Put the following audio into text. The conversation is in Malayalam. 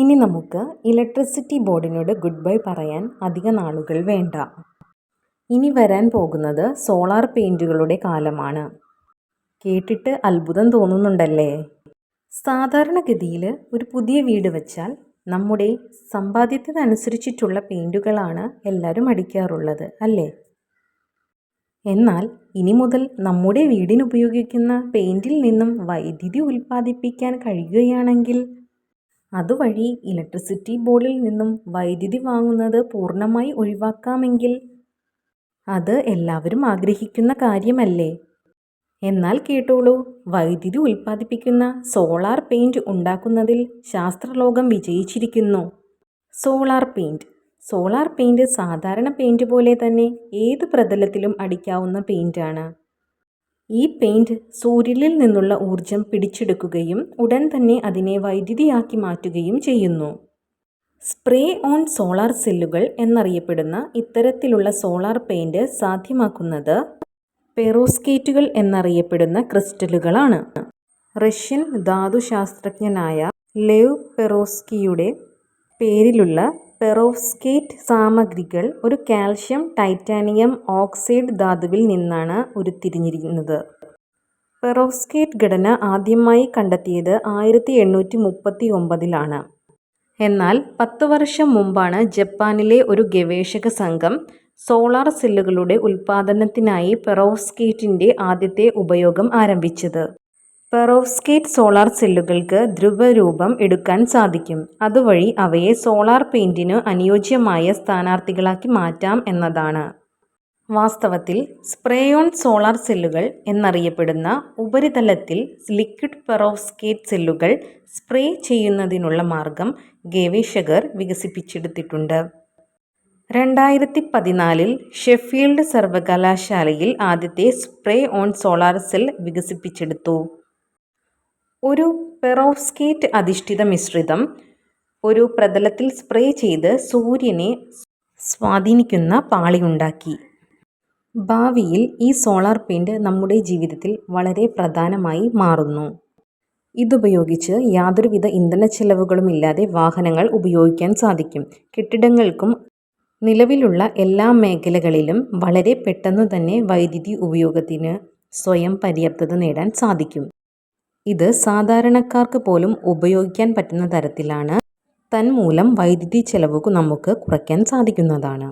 ഇനി നമുക്ക് ഇലക്ട്രിസിറ്റി ബോർഡിനോട് ഗുഡ് ബൈ പറയാൻ അധിക നാളുകൾ വേണ്ട. ഇനി വരാൻ പോകുന്നത് സോളാർ പെയിന്റുകളുടെ കാലമാണ്. കേട്ടിട്ട് അത്ഭുതം തോന്നുന്നുണ്ടല്ലേ? സാധാരണഗതിയിൽ ഒരു പുതിയ വീട് വെച്ചാൽ നമ്മുടെ സമ്പാദ്യത്തിനനുസരിച്ചിട്ടുള്ള പെയിന്റുകളാണ് എല്ലാവരും അടിക്കാറുള്ളത് അല്ലേ? എന്നാൽ ഇനി മുതൽ നമ്മുടെ വീടിന് ഉപയോഗിക്കുന്ന പെയിന്റിൽ നിന്നും വൈദ്യുതി ഉൽപ്പാദിപ്പിക്കാൻ കഴിയുകയാണെങ്കിൽ അതുവഴി ഇലക്ട്രിസിറ്റി ബോർഡിൽ നിന്നും വൈദ്യുതി വാങ്ങുന്നത് പൂർണമായി ഒഴിവാക്കാമെങ്കിൽ അത് എല്ലാവരും ആഗ്രഹിക്കുന്ന കാര്യമല്ലേ? എന്നാൽ കേട്ടോളൂ വൈദ്യുതി ഉൽപ്പാദിപ്പിക്കുന്ന സോളാർ പെയിന്റ് ഉണ്ടാക്കുന്നതിൽ ശാസ്ത്രലോകം വിജയിച്ചിരിക്കുന്നു. സോളാർ പെയിന്റ് സോളാർ പെയിന്റ് സാധാരണ പെയിന്റ് പോലെ തന്നെ ഏത് പ്രതലത്തിലും അടിക്കാവുന്ന പെയിന്റാണ് ഈ പെയിന്റ് സൂര്യനിൽ നിന്നുള്ള ഊർജം പിടിച്ചെടുക്കുകയും ഉടൻ തന്നെ അതിനെ വൈദ്യുതിയാക്കി മാറ്റുകയും ചെയ്യുന്നു. സ്പ്രേ ഓൺ സോളാർ സെല്ലുകൾ എന്നറിയപ്പെടുന്ന ഇത്തരത്തിലുള്ള സോളാർ പെയിന്റ് സാധ്യമാക്കുന്നത് പെറോസ്കേറ്റുകൾ എന്നറിയപ്പെടുന്ന ക്രിസ്റ്റലുകളാണ്. റഷ്യൻ ധാതുശാസ്ത്രജ്ഞനായ ലെവ് പെറോസ്കിയുടെ പേരിലുള്ള പെറോവ്സ്കേറ്റ് സാമഗ്രികൾ ഒരു കാൽഷ്യം ടൈറ്റാനിയം ഓക്സൈഡ് ധാതുവിൽ നിന്നാണ് ഉരുത്തിരിഞ്ഞിരുന്നത് പെറോവ്സ്കേറ്റ് ഘടന ആദ്യമായി കണ്ടെത്തിയത് ആയിരത്തി എണ്ണൂറ്റി മുപ്പത്തി ഒമ്പതിലാണ് എന്നാൽ പത്ത് വർഷം മുമ്പാണ് ജപ്പാനിലെ ഒരു ഗവേഷക സംഘം സോളാർ സെല്ലുകളുടെ ഉൽപ്പാദനത്തിനായി പെറോവ്സ്കേറ്റിന്റെ ആദ്യത്തെ ഉപയോഗം ആരംഭിച്ചത്. പെറോവ്സ്കേറ്റ് സോളാർ സെല്ലുകൾക്ക് ധ്രുവരൂപം എടുക്കാൻ സാധിക്കും. അതുവഴി അവയെ സോളാർ പെയിന്റിന് അനുയോജ്യമായ സ്ഥാനാർത്ഥികളാക്കി മാറ്റാം എന്നതാണ്. വാസ്തവത്തിൽ സ്പ്രേ ഓൺ സോളാർ സെല്ലുകൾ എന്നറിയപ്പെടുന്ന ഉപരിതലത്തിൽ ലിക്വിഡ് പെറോവ്സ്കേറ്റ് സെല്ലുകൾ സ്പ്രേ ചെയ്യുന്നതിനുള്ള മാർഗം ഗവേഷകർ വികസിപ്പിച്ചെടുത്തിട്ടുണ്ട്. രണ്ടായിരത്തി പതിനാലിൽ ഷെഫീൽഡ് സർവകലാശാലയിൽ ആദ്യത്തെ സ്പ്രേ ഓൺ സോളാർ സെൽ വികസിപ്പിച്ചെടുത്തു. ഒരു പെറോവ്സ്കേറ്റ് അധിഷ്ഠിത മിശ്രിതം ഒരു പ്രതലത്തിൽ സ്പ്രേ ചെയ്ത് സൂര്യനെ സ്വാധീനിക്കുന്ന പാളി ഉണ്ടാക്കി. ഭാവിയിൽ ഈ സോളാർ പെയിന്റ് നമ്മുടെ ജീവിതത്തിൽ വളരെ പ്രധാനമായി മാറുന്നു. ഇതുപയോഗിച്ച് യാതൊരുവിധ ഇന്ധന ചെലവുകളുമില്ലാതെ വാഹനങ്ങൾ ഉപയോഗിക്കാൻ സാധിക്കും. കെട്ടിടങ്ങൾക്കും നിലവിലുള്ള എല്ലാ മേഖലകളിലും വളരെ പെട്ടെന്ന് തന്നെ വൈദ്യുതി ഉപയോഗത്തിന് സ്വയം പര്യാപ്തത നേടാൻ സാധിക്കും. ഇത് സാധാരണക്കാർക്ക് പോലും ഉപയോഗിക്കാൻ പറ്റുന്ന തരത്തിലാണ്. തന്മൂലം വൈദ്യുതി ചെലവ് നമുക്ക് കുറയ്ക്കാൻ സാധിക്കുന്നതാണ്.